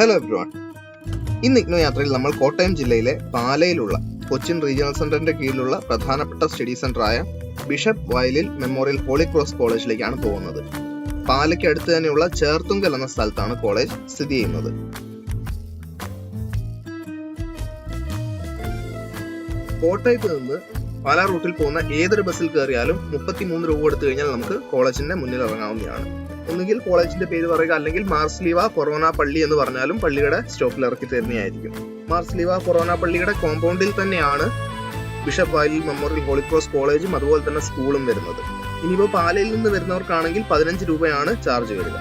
Hello everyone ഇന്ന് ഇഗ്നോ യാത്രയിൽ നമ്മൾ കോട്ടയം ജില്ലയിലെ പാലയിലുള്ള കൊച്ചിൻ റീജിയണൽ സെന്ററിന്റെ കീഴിലുള്ള പ്രധാനപ്പെട്ട study സെന്ററായ bishop Vayalil memorial holy cross കോളേജിലേക്കാണ് പോകുന്നത്. പാലയ്ക്ക് അടുത്ത് തന്നെയുള്ള ചേർത്തുങ്കൽ എന്ന സ്ഥലത്താണ് കോളേജ് സ്ഥിതി ചെയ്യുന്നത്. കോട്ടയത്ത് നിന്ന് പല റൂട്ടിൽ പോകുന്ന ഏതൊരു ബസ്സിൽ കയറിയാലും മുപ്പത്തിമൂന്ന് രൂപ കൊടുത്തു കഴിഞ്ഞാൽ നമുക്ക് കോളേജിന്റെ മുന്നിൽ ഇറങ്ങാവുന്നതാണ്. ഒന്നുകിൽ കോളേജിന്റെ പേര് പറയുക അല്ലെങ്കിൽ മാർസ്ലീവ കൊറോണ പള്ളി എന്ന് പറഞ്ഞാലും പള്ളിയുടെ സ്റ്റോപ്പിൽ ഇറക്കി തരുന്നതായിരിക്കും. മാർസ്ലീവ കൊറോണ പള്ളിയുടെ കോമ്പൗണ്ടിൽ തന്നെയാണ് ബിഷപ്പ് വാലി മെമ്മോറിയൽ ഹോളിക്രോസ് കോളേജും അതുപോലെ തന്നെ സ്കൂളും വരുന്നത്. ഇനിയിപ്പോൾ പാലയിൽ നിന്ന് വരുന്നവർക്കാണെങ്കിൽ പതിനഞ്ച് രൂപയാണ് ചാർജ് വരിക.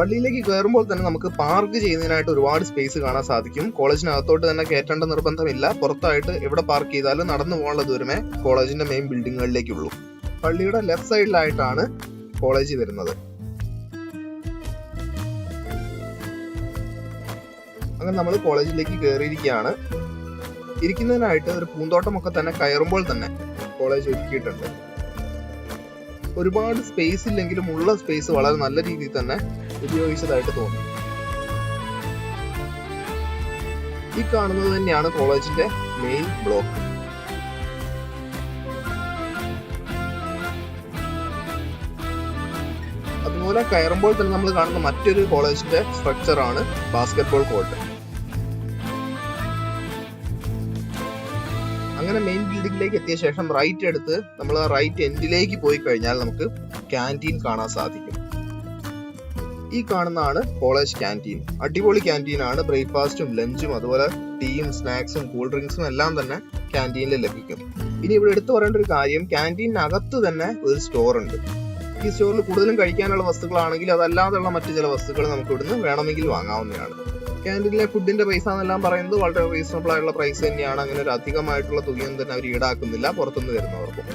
പള്ളിയിലേക്ക് കയറുമ്പോൾ തന്നെ നമുക്ക് പാർക്ക് ചെയ്യുന്നതിനായിട്ട് ഒരുപാട് സ്പേസ് കാണാൻ സാധിക്കും. കോളേജിനകത്തോട്ട് തന്നെ കയറ്റേണ്ട നിർബന്ധമില്ല. പുറത്തായിട്ട് എവിടെ പാർക്ക് ചെയ്താലും നടന്നു പോകാനുള്ള ദൂരമേ കോളേജിന്റെ മെയിൻ ബിൽഡിങ്ങുകളിലേക്കുള്ളൂ പള്ളിയുടെ ലെഫ്റ്റ് സൈഡിലായിട്ടാണ് കോളേജ് വരുന്നത്. അങ്ങനെ നമ്മൾ കോളേജിലേക്ക് കയറിയിരിക്കുകയാണ് ഇരിക്കുന്നതിനായിട്ട് ഒരു പൂന്തോട്ടമൊക്കെ തന്നെ കയറുമ്പോൾ തന്നെ കോളേജ് ഒരുക്കിയിട്ടുണ്ട്. ഒരുപാട് സ്പേസ് ഇല്ലെങ്കിലും ഉള്ള സ്പേസ് വളരെ നല്ല രീതിയിൽ തന്നെ ഉപയോഗിച്ചതായിട്ട് തോന്നി. ഈ കാണുന്നത് തന്നെയാണ് കോളേജിന്റെ മെയിൻ ബ്ലോക്ക് അതുപോലെ കയറുമ്പോൾ തന്നെ നമ്മൾ കാണുന്ന മറ്റൊരു കോളേജിന്റെ സ്ട്രക്ചർ ആണ് ബാസ്കറ്റ്ബോൾ കോർട്ട് അങ്ങനെ മെയിൻ ബിൽഡിംഗിലേക്ക് എത്തിയ ശേഷം റൈറ്റ് എടുത്ത് നമ്മൾ ആ റൈറ്റ് എൻഡിലേക്ക് പോയി കഴിഞ്ഞാൽ നമുക്ക് ക്യാന്റീൻ കാണാൻ സാധിക്കും. ഈ കാണുന്നതാണ് കോളേജ് ക്യാന്റീൻ അടിപൊളി ക്യാന്റീൻ ആണ്. ബ്രേക്ക്ഫാസ്റ്റും ലഞ്ചും അതുപോലെ ടീയും സ്നാക്സും കൂൾ ഡ്രിങ്ക്സും എല്ലാം തന്നെ ക്യാന്റീനിൽ ലഭിക്കും. ഇനി ഇവിടെ എടുത്തു പറയേണ്ട ഒരു കാര്യം ക്യാന്റീനകത്ത് തന്നെ ഒരു സ്റ്റോർ ഉണ്ട്. ഈ സ്റ്റോറിൽ കൂടുതലും കഴിക്കാനുള്ള വസ്തുക്കളാണെങ്കിൽ അതല്ലാതെയുള്ള മറ്റു ചില വസ്തുക്കൾ നമുക്ക് ഇവിടുന്ന് വേണമെങ്കിൽ വാങ്ങാവുന്നതാണ്. ക്യാന്റീനിലെ ഫുഡിന്റെ പൈസ എന്നെല്ലാം പറയുന്നത് വളരെ റീസണബിൾ ആയിട്ടുള്ള പ്രൈസ് തന്നെയാണ്. അങ്ങനെ ഒരു അധികമായിട്ടുള്ള തുകയൊന്നും തന്നെ അവർ ഈടാക്കുന്നില്ല പുറത്തുനിന്ന് വരുന്നവർക്കും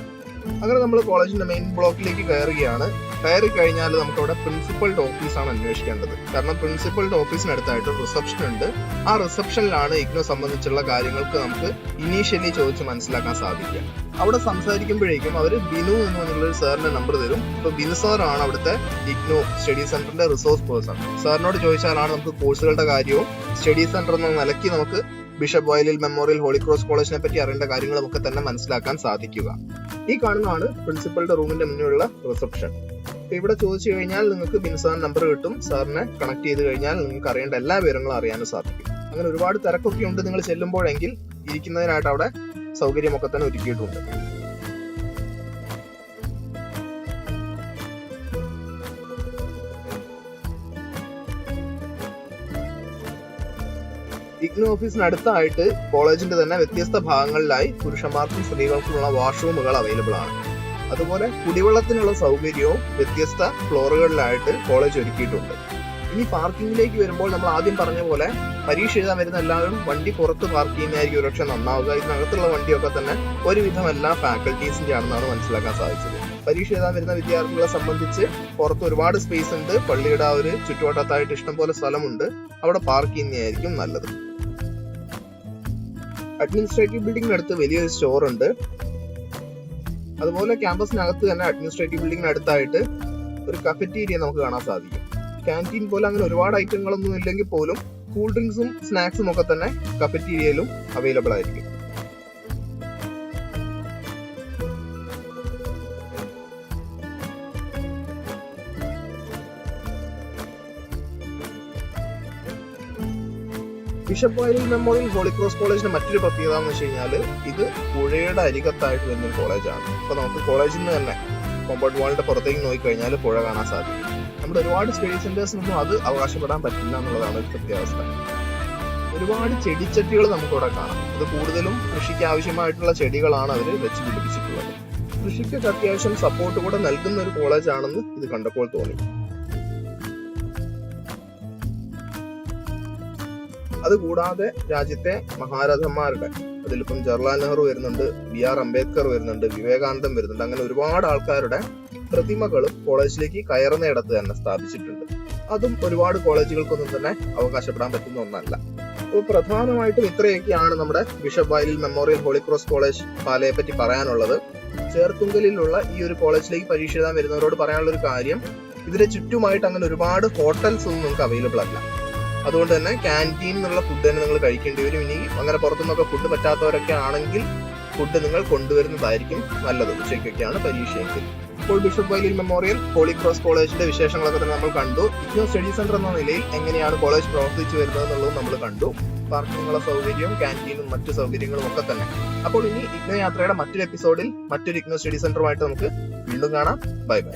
അങ്ങനെ നമ്മൾ കോളേജിന്റെ മെയിൻ ബ്ലോക്കിലേക്ക് കയറുകയാണ്. കയറി കഴിഞ്ഞാൽ നമുക്ക് അവിടെ പ്രിൻസിപ്പളുടെ ഓഫീസാണ് അന്വേഷിക്കേണ്ടത്. കാരണം പ്രിൻസിപ്പളുടെ ഓഫീസിനടുത്തായിട്ട് റിസപ്ഷൻ ഉണ്ട്. ആ റിസപ്ഷനിലാണ് ഇഗ്നോ സംബന്ധിച്ചുള്ള കാര്യങ്ങൾക്ക് നമുക്ക് ഇനീഷ്യലി ചോദിച്ച് മനസ്സിലാക്കാൻ സാധിക്കുക. അവിടെ സംസാരിക്കുമ്പോഴേക്കും അവർ ബിനു എന്ന് പറഞ്ഞുള്ള ഒരു സാറിന്റെ നമ്പർ തരും. അപ്പോൾ ബിനു സാറാണ് അവിടുത്തെ ഇഗ്നോ സ്റ്റഡി സെന്ററിന്റെ റിസോഴ്സ് പേഴ്സൺ സാറിനോട് ചോദിച്ചാലാണ് നമുക്ക് കോഴ്സുകളുടെ കാര്യവും സ്റ്റഡി സെന്റർ എന്ന നിലയ്ക്ക് നമുക്ക് bishop Vayalil memorial holy cross കോളേജിനെ പറ്റി അറിയേണ്ട കാര്യങ്ങളും ഒക്കെ തന്നെ മനസ്സിലാക്കാൻ സാധിക്കുക. ഈ കാണുന്നതാണ് പ്രിൻസിപ്പളുടെ റൂമിന്റെ മുന്നിലുള്ള റിസപ്ഷൻ. ഇവിടെ ചോദിച്ചു കഴിഞ്ഞാൽ നിങ്ങൾക്ക് ബിൻസാൻ നമ്പർ കിട്ടും. സാറിനെ കണക്ട് ചെയ്ത് കഴിഞ്ഞാൽ നിങ്ങൾക്ക് അറിയേണ്ട എല്ലാ വിവരങ്ങളും അറിയാനും സാധിക്കും. അങ്ങനെ ഒരുപാട് തിരക്കൊക്കെ ഉണ്ട് നിങ്ങൾ ചെല്ലുമ്പോഴെങ്കിൽ ഇരിക്കുന്നതിനായിട്ട് അവിടെ സൗകര്യമൊക്കെ തന്നെ ഒരുക്കിയിട്ടുണ്ട്. ഇഗ്നോ ഓഫീസിനടുത്തായിട്ട് കോളേജിന്റെ തന്നെ വ്യത്യസ്ത ഭാഗങ്ങളിലായി പുരുഷന്മാർക്കും സ്ത്രീകൾക്കുമുള്ള വാഷ്റൂമുകൾ അവൈലബിൾ ആണ്. അതുപോലെ കുടിവെള്ളത്തിനുള്ള സൗകര്യവും വ്യത്യസ്ത ഫ്ലോറുകളിലായിട്ട് കോളേജ് ഒരുക്കിയിട്ടുണ്ട്. ഇനി പാർക്കിങ്ങിലേക്ക് വരുമ്പോൾ നമ്മൾ ആദ്യം പറഞ്ഞ പോലെ പരീക്ഷ എഴുതാൻ വരുന്ന എല്ലാവരും വണ്ടി പുറത്ത് പാർക്ക് ചെയ്യുന്നതായിരിക്കും ഒരുപക്ഷെ നന്നാവുക. ഇതിനകത്തുള്ള വണ്ടിയൊക്കെ തന്നെ ഒരുവിധം എല്ലാ ഫാക്കൽറ്റീസിന്റെ ആണെന്നാണ് മനസ്സിലാക്കാൻ സാധിച്ചത്. പരീക്ഷ എഴുതാൻ വരുന്ന വിദ്യാർത്ഥികളെ സംബന്ധിച്ച് പുറത്ത് ഒരുപാട് സ്പേസ് ഉണ്ട്. പള്ളിയുടെ ആ ഒരു ചുറ്റുവട്ടത്തായിട്ട് ഇഷ്ടംപോലെ സ്ഥലമുണ്ട്. അവിടെ പാർക്ക് ചെയ്യുന്നതായിരിക്കും നല്ലത്. അഡ്മിനിസ്ട്രേറ്റീവ് ബിൽഡിങ്ങിനടുത്ത് വലിയൊരു സ്റ്റോർ ഉണ്ട്. അതുപോലെ ക്യാമ്പസിനകത്ത് തന്നെ അഡ്മിനിസ്ട്രേറ്റീവ് ബിൽഡിംഗിനടുത്തായിട്ട് ഒരു കഫറ്റീരിയ നമുക്ക് കാണാൻ സാധിക്കും. ക്യാന്റീൻ പോലെ അങ്ങനെ ഒരുപാട് ഐറ്റങ്ങളൊന്നും ഇല്ലെങ്കിൽ പോലും കൂൾ ഡ്രിങ്ക്സും സ്നാക്സും ഒക്കെ തന്നെ കഫറ്റീരിയയിലും അവൈലബിൾ ആയിരിക്കും. Bishop Vayalil memorial holy cross കോളേജിന്റെ മറ്റൊരു പ്രത്യേകത എന്ന് വെച്ച് കഴിഞ്ഞാൽ ഇത് പുഴയുടെ അരികത്തായിട്ട് വരുന്ന ഒരു കോളേജാണ്. ഇപ്പൊ നമുക്ക് കോളേജിൽ നിന്ന് തന്നെ കോമ്പൗണ്ട് വാളിന്റെ പുറത്തേക്ക് നോക്കിക്കഴിഞ്ഞാൽ പുഴ കാണാൻ സാധിക്കും. നമ്മുടെ ഒരുപാട് സ്റ്റഡി സെന്റേഴ്സിനൊന്നും അത് അവകാശപ്പെടാൻ പറ്റില്ല എന്നുള്ളതാണ് ഒരു പ്രത്യാവസ്ഥ. ഒരുപാട് ചെടിച്ചട്ടികൾ നമുക്ക് നമുക്കിവിടെ കാണാം. അത് കൂടുതലും കൃഷിക്ക് ആവശ്യമായിട്ടുള്ള ചെടികളാണ് അവർ വെച്ച് പിടിപ്പിച്ചിട്ടുള്ളത്. കൃഷിക്കൊക്കെ അത്യാവശ്യം സപ്പോർട്ട് കൂടെ നൽകുന്ന ഒരു കോളേജാണെന്ന് ഇത് കണ്ടപ്പോൾ തോന്നി. അതുകൂടാതെ രാജ്യത്തെ മഹാരഥന്മാരുടെ അതിലിപ്പം ജവഹർലാൽ നെഹ്റു വരുന്നുണ്ട് ബി ആർ അംബേദ്കർ വരുന്നുണ്ട് വിവേകാനന്ദം വരുന്നുണ്ട് അങ്ങനെ ഒരുപാട് ആൾക്കാരുടെ പ്രതിമകളും കോളേജിലേക്ക് കയറുന്നിടത്ത് തന്നെ സ്ഥാപിച്ചിട്ടുണ്ട്. അതും ഒരുപാട് കോളേജുകൾക്കൊന്നും തന്നെ അവകാശപ്പെടാൻ പറ്റുന്ന ഒന്നല്ല. അപ്പോൾ പ്രധാനമായിട്ടും ഇത്രയൊക്കെയാണ് നമ്മുടെ bishop Vayalil memorial Holy Cross college പാലയെ പറ്റി പറയാനുള്ളത്. ചേർത്തുങ്കലിലുള്ള ഈ ഒരു കോളേജിലേക്ക് പരീക്ഷ എഴുതാൻ വരുന്നവരോട് പറയാനുള്ള ഒരു കാര്യം ഇതിന് ചുറ്റുമായിട്ട് അങ്ങനെ ഒരുപാട് ഹോട്ടൽസ് ഒന്നും നമുക്ക് അവൈലബിൾ അല്ല. അതുകൊണ്ട് തന്നെ ക്യാന്റീൻ എന്നുള്ള ഫുഡ് തന്നെ നിങ്ങൾ കഴിക്കേണ്ടി വരും. ഇനി അങ്ങനെ പുറത്തുനിന്നൊക്കെ ഫുഡ് പറ്റാത്തവരൊക്കെ ആണെങ്കിൽ ഫുഡ് നിങ്ങൾ കൊണ്ടുവരുന്നതായിരിക്കും നല്ലത്. ഉച്ചയ്ക്കൊക്കെയാണ് പരീക്ഷയെങ്കിൽ ഇപ്പോൾ bishop Vayalil memorial holy cross കോളേജിന്റെ വിശേഷങ്ങളൊക്കെ തന്നെ നമ്മൾ കണ്ടു. ഇഗ്നോ സ്റ്റഡി സെന്റർ എന്ന നിലയിൽ എങ്ങനെയാണ് കോളേജ് പ്രവർത്തിച്ചു വരുന്നത് എന്നുള്ളതും നമ്മൾ കണ്ടു. പാർക്കിങ്ങുള്ള സൗകര്യവും ക്യാന്റീനും മറ്റു സൗകര്യങ്ങളും ഒക്കെ തന്നെ. അപ്പോൾ ഇനി ഇഗ്നോ യാത്രയുടെ മറ്റൊരു എപ്പിസോഡിൽ മറ്റൊരു ഇഗ്നോ സ്റ്റഡി സെന്ററുമായിട്ട് നമുക്ക് വീണ്ടും കാണാം. Bye bye